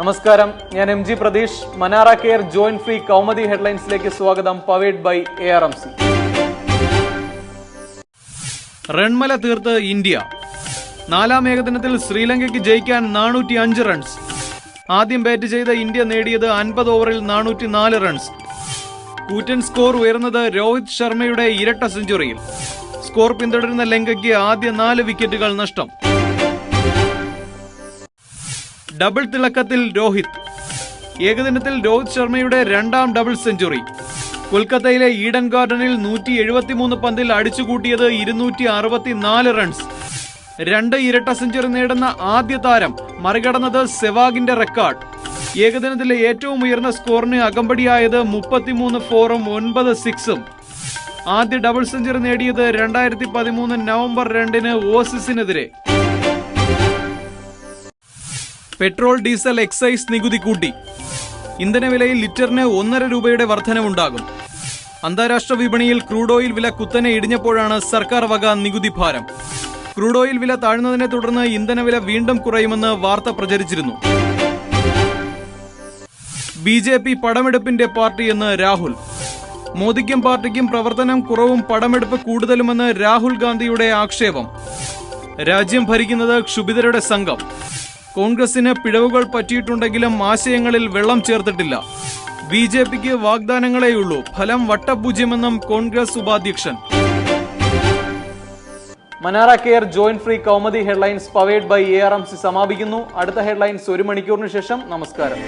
നമസ്കാരം. ഞാൻ M G Pratheesh. മനാറ care joint free Kaumudi ഹെഡ്ലൈൻസിലേക്ക് സ്വാഗതം. Powered by A R M C. റൺമല തീർത്ത് ഇന്ത്യ. നാലാം ഏകദിനത്തിൽ ശ്രീലങ്കയ്ക്ക് ജയിക്കാൻ നാനൂറ്റി അഞ്ച് റൺസ്. ആദ്യം ബാറ്റ് ചെയ്ത ഇന്ത്യ നേടിയത് അൻപത് ഓവറിൽ നാനൂറ്റി നാല് റൺസ്. കൂറ്റൻ സ്കോർ ഉയർന്നത് രോഹിത് ശർമ്മയുടെ ഇരട്ട സെഞ്ചുറിയിൽ. സ്കോർ പിന്തുടരുന്ന ലങ്കയ്ക്ക് ആദ്യ നാല് വിക്കറ്റുകൾ നഷ്ടം. ഡബിൾ തിളക്കത്തിൽ രോഹിത്. ഏകദിനത്തിൽ രോഹിത് ശർമ്മയുടെ രണ്ടാം ഡബിൾ സെഞ്ചുറി. കൊൽക്കത്തയിലെ ഈഡൻ ഗാർഡനിൽ നൂറ്റി എഴുപത്തിമൂന്ന് പന്തിൽ അടിച്ചുകൂട്ടിയത് ഇരുന്നൂറ്റി അറുപത്തിനാല് റൺസ്. രണ്ട് ഇരട്ട സെഞ്ചുറി നേടുന്ന ആദ്യ താരം മറികടന്നത് സെവാഗിന്റെ റെക്കോർഡ്. ഏകദിനത്തിലെ ഏറ്റവും ഉയർന്ന സ്കോറിന് അകമ്പടിയായത് മുപ്പത്തിമൂന്ന് ഫോറും ഒൻപത് സിക്സും. ആദ്യ ഡബിൾ സെഞ്ചുറി നേടിയത് രണ്ടായിരത്തി പതിമൂന്ന് നവംബർ രണ്ടിന് ഓസിസിനെതിരെ. പെട്രോൾ ഡീസൽ എക്സൈസ് നികുതി കൂട്ടി. ഇന്ധനവിലയിൽ ലിറ്ററിന് ഒന്നര രൂപയുടെ വർധനവുണ്ടാകും. അന്താരാഷ്ട്ര വിപണിയിൽ ക്രൂഡ് ഓയിൽ വില കുത്തനെ ഇടിഞ്ഞപ്പോഴാണ് സർക്കാർ വക നികുതി ഭാരം. ക്രൂഡ് ഓയിൽ വില താഴ്ന്നതിനെ തുടർന്ന് ഇന്ധനവില വീണ്ടും കുറയുമെന്ന് വാർത്ത പ്രചരിച്ചിരുന്നു. ബി ജെ പി പടമെടുപ്പിന്റെ പാർട്ടിയെന്ന് രാഹുൽ. മോദിക്കും പാർട്ടിക്കും പ്രവർത്തനം കുറവും പടമെടുപ്പ് കൂടുതലുമെന്ന് രാഹുൽ ഗാന്ധിയുടെ ആക്ഷേപം. രാജ്യം ഭരിക്കുന്നത് ക്ഷുഭിതരുടെ സംഘം. കോൺഗ്രസിന് പിഴവുകൾ പറ്റിയിട്ടുണ്ടെങ്കിലും ആശയങ്ങളിൽ വെള്ളം ചേർത്തിട്ടില്ല. ബി ജെ പിക്ക് വാഗ്ദാനങ്ങളെയുള്ളൂ. ഫലം വട്ടപൂജ്യമെന്നും കോൺഗ്രസ് ഉപാധ്യക്ഷൻ. മനാറ care joint free Kaumudi headlines powered by A R M C സമാപിക്കുന്നു. അടുത്ത ഹെഡ്ലൈൻസ് ഒരു മണിക്കൂറിന് ശേഷം നമസ്കാരം.